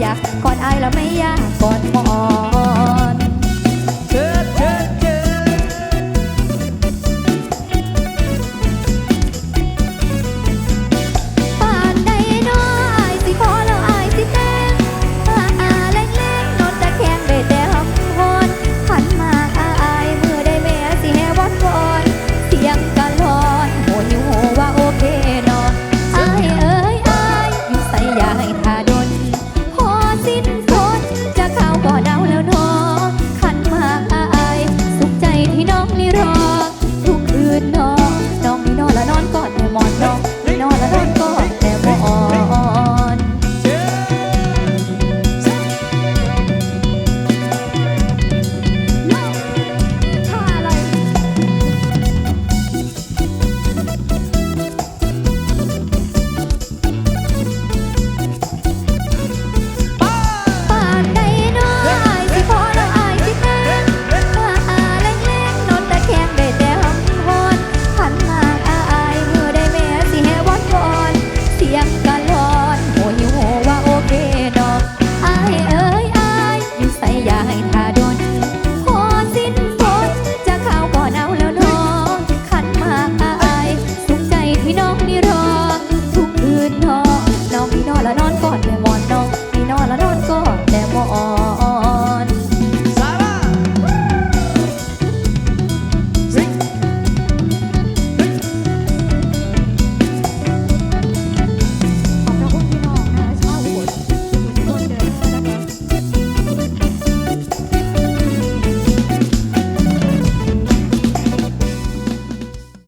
อยากกอดอายแล้วไม่อยากกอดหมอ มอนนอนไม่นอนแล้วนอนก็แต่บ่อ